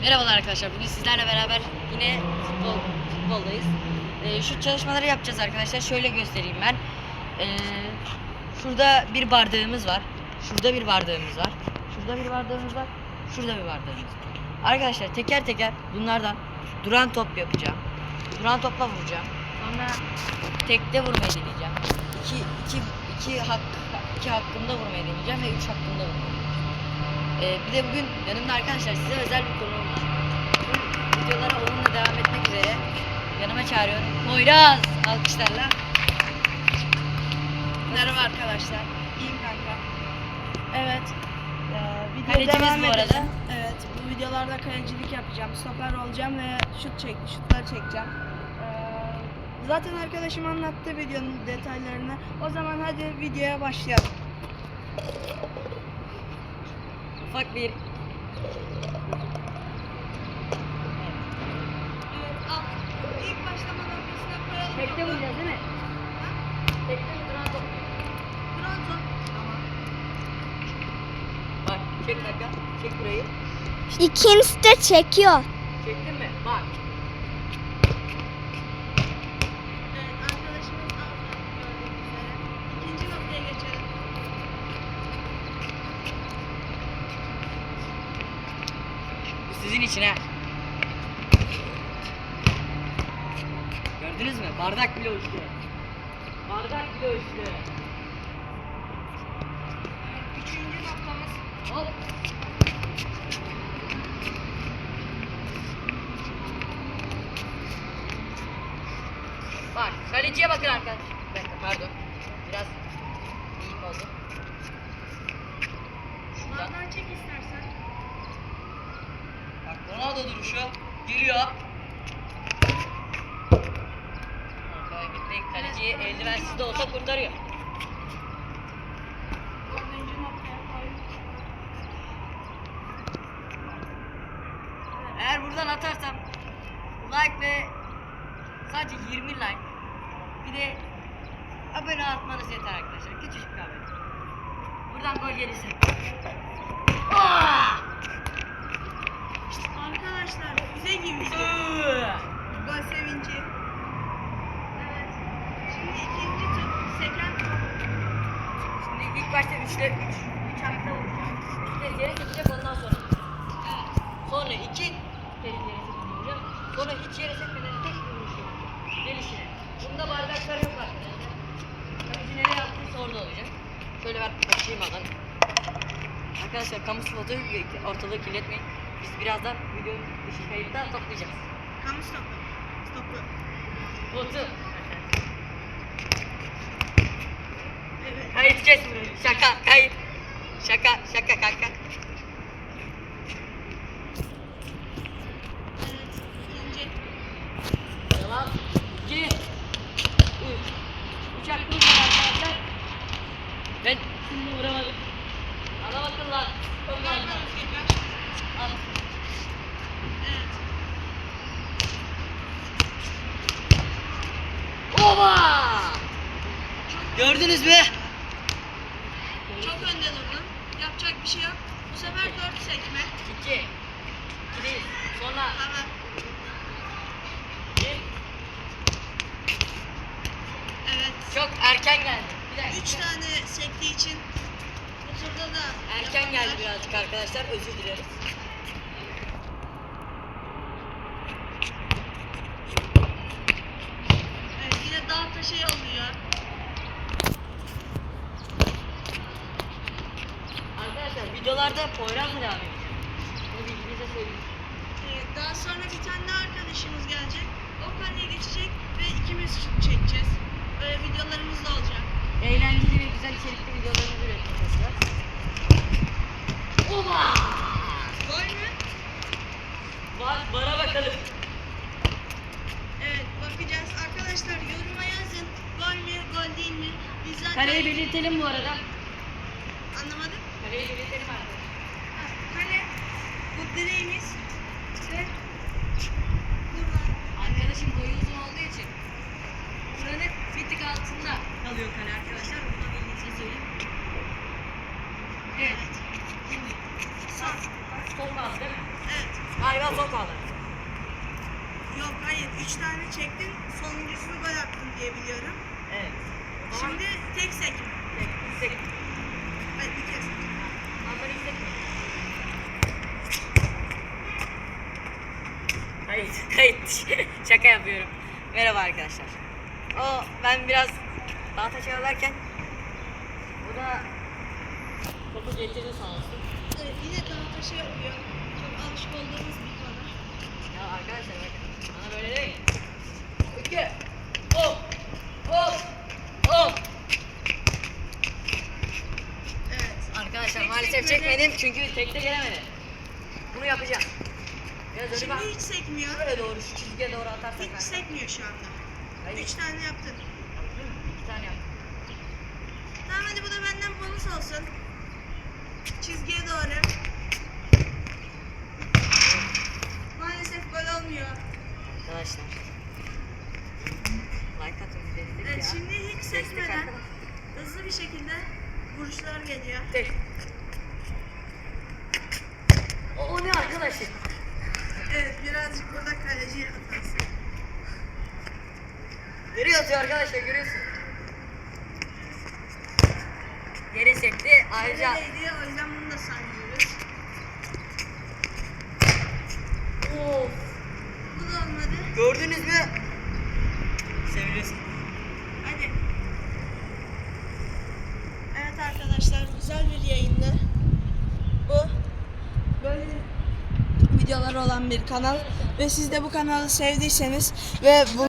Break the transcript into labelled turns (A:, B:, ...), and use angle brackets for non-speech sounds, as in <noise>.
A: Merhabalar arkadaşlar. Bugün sizlerle beraber yine futbol futboldayız. Ee, şu çalışmaları yapacağız arkadaşlar. Şöyle göstereyim ben. Ee, şurada bir bardağımız var. Şurada bir bardağımız var. Şurada bir bardağımız var. Şurada bir bardağımız var. Arkadaşlar teker teker bunlardan duran top yapacağım. Duran topla vuracağım. Sonra tekte vurmayı deneyeceğim. İki, iki, iki, hak, iki hakkında vurmayı deneyeceğim ve üç hakkında vurmayı deneyeceğim. Ee, bir de bugün yanımda arkadaşlar size özel bir konuğum var. Bu videolara onunla devam etmek üzere yanıma çağırıyorum. Poyraz alkışlarla.
B: Merhaba arkadaşlar. İyiyim kanka. Evet. Ee, video
A: Kalecimiz
B: devam
A: bu
B: edeceğim.
A: arada.
B: Evet. Bu videolarda kalecilik yapacağım. Stoper olacağım ve şut çek, şutlar çekeceğim. Ee, zaten arkadaşım anlattı videonun detaylarını. O zaman hadi videoya başlayalım.
A: Ufak bir tekte vuracağız değil mi? Tekte mi duran top?
B: Pronto. Tamam.
A: Bak çek dakika. Çek burayı.
C: İkisi de çekiyor.
A: Çektin mi? Bak.
B: Evet arkadaşımız aldı gördüğünüz üzere. İkinci noktaya geçelim.
A: Bu sizin için ha. Gördünüz mü? Bardak bile uçtu. Bardak bile uçtu.
B: Üçüncü noktamız
A: Hop. Bak kaleciye bakın arkadaşlar. Bir dakika pardon. Biraz iyiyim oldu. Şuradan.
B: Şunlardan çek istersen.
A: Ronaldo duruşu geliyor. Kaybetmek kaleciyi eldivensiz de olsa kurtarıyor. Eğer buradan atarsam like ve sadece 20 like bir de abone atmanız yeter arkadaşlar. Küçücük bir abone. Buradan gol gelirse. Ah!
B: Arkadaşlar gibi.
A: Iıı!
B: Gol sevinci. Evet. Şimdi ikinci tur. Seken top.
A: Şimdi ilk başta 3'le 3 3 hakta vuracağım. 3 kez yere çekecek ondan sonra. Sonra 2 kez yere çekeceğim. Sonra hiç yere çekmeden tek bir vuruş yapacağım. Gelişine. Bunda bardaklar yok arkadaşlar. Kaleci nereye attıysa orada olacak. Şöyle ben açayım alan. Arkadaşlar kamu spotu ortalığı kirletmeyin. Biz birazdan video dışı kayıtta toplayacağız.
B: Kamu stopu. Stopu.
A: Botu.
B: Evet.
A: Kayıt kes. Şaka kayıt. Şaka şaka kanka. Devam. 2 3 Üç hakkımız var arkadaşlar. Ben şimdi vuramadım. Ana bakın lan. Çok Al. Oba! Gördünüz mü?
B: Çok önde durdun. Yapacak bir şey yok. Bu sefer dört sekme.
A: 2 2 değil. Sonra
B: Tamam.
A: 1
B: Evet.
A: Çok erken geldi. Bir dakika.
B: Üç tane sektiği için da
A: Erken geldi birazcık arkadaşlar. Özür dileriz.
B: Evet, yine dağ taşı yolluyor.
A: Arkadaşlar videolarda Poyraz'la devam edeceğim. Bunu bilginize söyleyeyim.
B: Ee, Daha sonra bir tane arkadaşımız gelecek. O kaleye geçecek ve ikimiz şut çekeceğiz. Böyle videolarımız da olacak.
A: Eğlenceli ve güzel içerikli videolarımızı üretmeye çalışacağız. Oba!
B: Gol mü?
A: Bak bana bakalım.
B: Evet bakacağız. Arkadaşlar yoruma yazın. Gol mü, gol değil mi? Biz zaten...
A: Kaleyi belirtelim bu arada.
B: Anlamadım.
A: Kaleyi belirtelim arkadaşlar.
B: Ha, kale. Bu direğimiz. Ve buradan.
A: Arkadaşım boyu uzun olduğu için buranın bir tık altında kalıyor kale arkadaşlar. Bunu bilginize söyleyeyim. Sol kaldı değil mi?
B: Evet.
A: Galiba son kaldı.
B: Yok hayır 3 tane çektin sonuncusunu gol attın diye biliyorum.
A: Evet.
B: Şimdi tek sekme.
A: Tek, tek.
B: Hayır bir kez.
A: Onları izledik mi? Kayıt, <laughs> kayıt. Şaka yapıyorum. Merhaba arkadaşlar. O ben biraz tahta çalarken bu da topu getirdi sağ olsun.
B: Yine tahta şey oluyor. Çok alışık olduğumuz bir konu.
A: Ya arkadaşlar bakın bana böyle değil. İki. Hop. Hop. Hop.
B: Evet.
A: Arkadaşlar
B: Tek
A: maalesef
B: sekmede-
A: çekmedim çünkü tekte gelemedi. Bunu yapacağım. Biraz önce
B: Şimdi
A: bak.
B: hiç sekmiyor.
A: Şuraya doğru şu çizgiye doğru atarsak.
B: Hiç
A: kanka.
B: sekmiyor şu anda.
A: Hayır.
B: 3 tane yaptın.
A: Değil mi? İki tane yaptım.
B: Tamam hadi bu da benden bonus olsun. Çizgiye doğru. Maalesef gol olmuyor.
A: Arkadaşlar. Like atın destek
B: Evet
A: ya.
B: şimdi hiç sekmeden hızlı bir şekilde vuruşlar geliyor.
A: Tek. O, o ne arkadaşlar?
B: Evet birazcık burada kaleci hatası.
A: Nereye atıyor arkadaşlar görüyorsun. Geri sekti ayrıca.
B: Neredeydi o yüzden bunu da saymıyoruz.
A: Of.
B: Bu da olmadı.
A: Gördünüz mü? Seviliyorsun.
B: Hadi. Evet arkadaşlar güzel bir yayındı. Bu böyle videolar olan bir kanal ve siz de bu kanalı sevdiyseniz ve bu